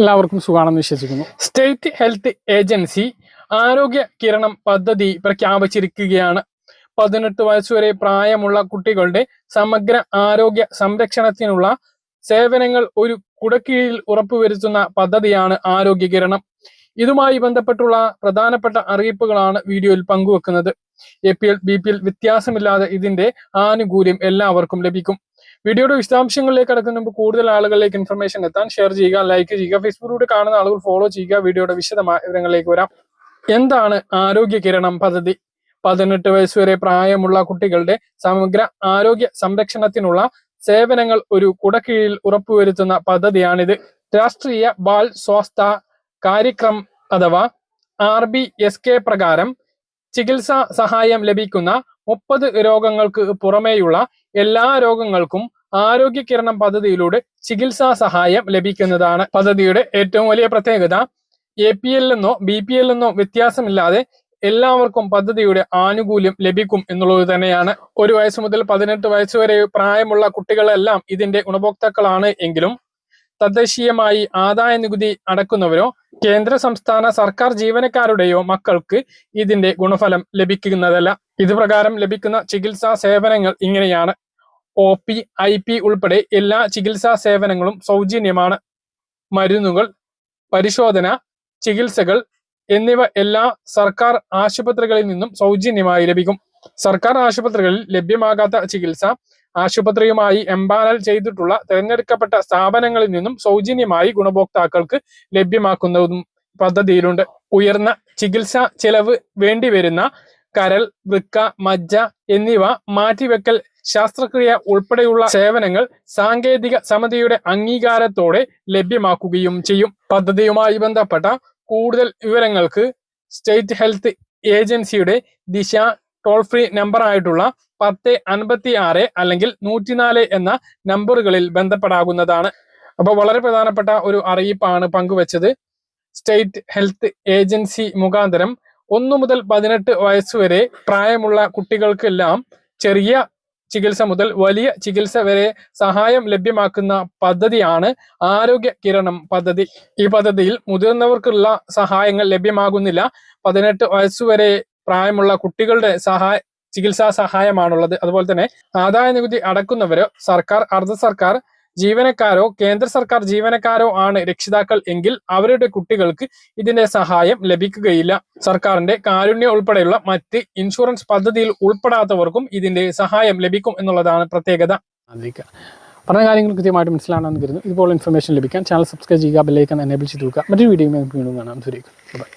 എല്ലാവർക്കും സുഖമാണെന്ന് വിശ്വസിക്കുന്നു. സ്റ്റേറ്റ് ഹെൽത്ത് ഏജൻസി ആരോഗ്യ കിരണം പദ്ധതി പ്രഖ്യാപിച്ചിരിക്കുകയാണ്. പതിനെട്ട് വയസ്സുവരെ പ്രായമുള്ള കുട്ടികളുടെ സമഗ്ര ആരോഗ്യ സംരക്ഷണത്തിനുള്ള സേവനങ്ങൾ ഒരു കുടക്കീഴിൽ ഉറപ്പുവരുത്തുന്ന പദ്ധതിയാണ് ആരോഗ്യ കിരണം. ഇതുമായി ബന്ധപ്പെട്ടുള്ള പ്രധാനപ്പെട്ട അറിയിപ്പുകളാണ് വീഡിയോയിൽ പങ്കുവെക്കുന്നത്. A P L B P L വ്യത്യാസമില്ലാതെ ഇതിന്റെ ആനുകൂല്യം എല്ലാവർക്കും ലഭിക്കും. വീഡിയോയുടെ വിശദാംശങ്ങളിലേക്ക് കടക്കുന്ന മുമ്പ് കൂടുതൽ ആളുകളിലേക്ക് ഇൻഫർമേഷൻ എത്താൻ ഷെയർ ചെയ്യുക ലൈക്ക് ചെയ്യുക ഫേസ്ബുക്കിലൂടെ കാണുന്ന ആളുകൾ ഫോളോ ചെയ്യുക. വീഡിയോയുടെ വിശദമായ വിവരങ്ങളിലേക്ക് വരാം. എന്താണ് ആരോഗ്യ കിരണം പദ്ധതി? പതിനെട്ട് വയസ്സ് വരെ പ്രായമുള്ള കുട്ടികളുടെ സമഗ്ര ആരോഗ്യ സംരക്ഷണത്തിനുള്ള സേവനങ്ങൾ ഒരു കുടക്കീഴിൽ ഉറപ്പുവരുത്തുന്ന പദ്ധതിയാണിത്. രാഷ്ട്രീയ ബാൽ സ്വാസ്ഥ കാര്യക്രം അഥവാ ആർ ബി എസ് കെ പ്രകാരം ചികിത്സാ സഹായം ലഭിക്കുന്ന മുപ്പത് രോഗങ്ങൾക്ക് പുറമേയുള്ള എല്ലാ രോഗങ്ങൾക്കും ആരോഗ്യ കിരണം പദ്ധതിയിലൂടെ ചികിത്സാ സഹായം ലഭിക്കുന്നതാണ് പദ്ധതിയുടെ ഏറ്റവും വലിയ പ്രത്യേകത. എ പി എൽ എന്നോ ബി പി എൽ എന്നോ വ്യത്യാസമില്ലാതെ എല്ലാവർക്കും പദ്ധതിയുടെ ആനുകൂല്യം ലഭിക്കും എന്നുള്ളത് തന്നെയാണ്. ഒരു വയസ്സ് മുതൽ പതിനെട്ട് വയസ്സ് വരെ പ്രായമുള്ള കുട്ടികളെല്ലാം ഇതിന്റെ ഗുണഭോക്താക്കളാണ് എങ്കിലും തദ്ദേശീയമായി ആദായ നികുതി അടക്കുന്നവരോ കേന്ദ്ര സംസ്ഥാന സർക്കാർ ജീവനക്കാരുടെയോ മക്കൾക്ക് ഇതിന്റെ ഗുണഫലം ലഭിക്കുന്നതല്ല. ഇത് പ്രകാരം ലഭിക്കുന്ന ചികിത്സാ സേവനങ്ങൾ ഇങ്ങനെയാണ്. ഒ പി ഐ പി ഉൾപ്പെടെ എല്ലാ ചികിത്സാ സേവനങ്ങളും സൗജന്യമാണ്. മരുന്നുകൾ പരിശോധന ചികിത്സകൾ എന്നിവ എല്ലാ സർക്കാർ ആശുപത്രികളിൽ നിന്നും സൗജന്യമായി ലഭിക്കും. സർക്കാർ ആശുപത്രികളിൽ ലഭ്യമാകാത്ത ചികിത്സ ആശുപത്രിയുമായി എംപാനൽ ചെയ്തിട്ടുള്ള തിരഞ്ഞെടുക്കപ്പെട്ട സ്ഥാപനങ്ങളിൽ നിന്നും സൗജന്യമായി ഗുണഭോക്താക്കൾക്ക് ലഭ്യമാക്കുന്നതും പദ്ധതിയിലുണ്ട്. ഉയർന്ന ചികിത്സാ ചെലവ് വേണ്ടിവരുന്ന കരൾ വൃക്ക മജ്ജ എന്നിവ മാറ്റിവെക്കൽ ശാസ്ത്രക്രിയ ഉൾപ്പെടെയുള്ള സേവനങ്ങൾ സാങ്കേതിക സമിതിയുടെ അംഗീകാരത്തോടെ ലഭ്യമാക്കുകയും ചെയ്യും. പദ്ധതിയുമായി ബന്ധപ്പെട്ട കൂടുതൽ വിവരങ്ങൾക്ക് സ്റ്റേറ്റ് ഹെൽത്ത് ഏജൻസിയുടെ ദിശ ടോൾ ഫ്രീ നമ്പർ ആയിട്ടുള്ള പത്ത് അൻപത്തി ആറ് അല്ലെങ്കിൽ നൂറ്റിനാല് എന്ന നമ്പറുകളിൽ ബന്ധപ്പെടാകുന്നതാണ് അപ്പോൾ വളരെ പ്രധാനപ്പെട്ട ഒരു അറിയിപ്പാണ് പങ്കുവച്ചത്. സ്റ്റേറ്റ് ഹെൽത്ത് ഏജൻസി മുഖാന്തരം ഒന്നു മുതൽ പതിനെട്ട് വയസ്സുവരെ പ്രായമുള്ള കുട്ടികൾക്കെല്ലാം ചെറിയ ചികിത്സ മുതൽ വലിയ ചികിത്സ വരെ സഹായം ലഭ്യമാക്കുന്ന പദ്ധതിയാണ് ആരോഗ്യ കിരണം പദ്ധതി. ഈ പദ്ധതിയിൽ മുതിർന്നവർക്കുള്ള സഹായങ്ങൾ ലഭ്യമാകുന്നില്ല. പതിനെട്ട് വയസ്സുവരെ പ്രായമുള്ള കുട്ടികളുടെ സഹായ ചികിത്സാ സഹായമാണുള്ളത്. അതുപോലെ തന്നെ ആദായ നികുതി അടക്കുന്നവരോ സർക്കാർ അർദ്ധ സർക്കാർ ജീവനക്കാരോ കേന്ദ്ര സർക്കാർ ജീവനക്കാരോ ആണ് രക്ഷിതാക്കൾ എങ്കിൽ അവരുടെ കുട്ടികൾക്ക് ഇതിന്റെ സഹായം ലഭിക്കുകയില്ല. സർക്കാരിന്റെ കാരുണ്യ ഉൾപ്പെടെയുള്ള മറ്റ് ഇൻഷുറൻസ് പദ്ധതിയിൽ ഉൾപ്പെടാത്തവർക്കും ഇതിന്റെ സഹായം ലഭിക്കും എന്നുള്ളതാണ് പ്രത്യേകത. പറഞ്ഞ കാര്യങ്ങൾ കൃത്യമായിട്ട് മനസ്സിലാണെന്ന് കരുതുന്നു. ഇതുപോലെ ഇൻഫർമേഷൻ ലഭിക്കാൻ ചാനൽ സബ്സ്ക്രൈബ് ചെയ്യുക ബെല്ലൈക്കൻ എനേബിൾ ചെയ്ത് വെക്കുക. മറ്റൊരു വീഡിയോ കാണാം. സുരേഖ് ബൈ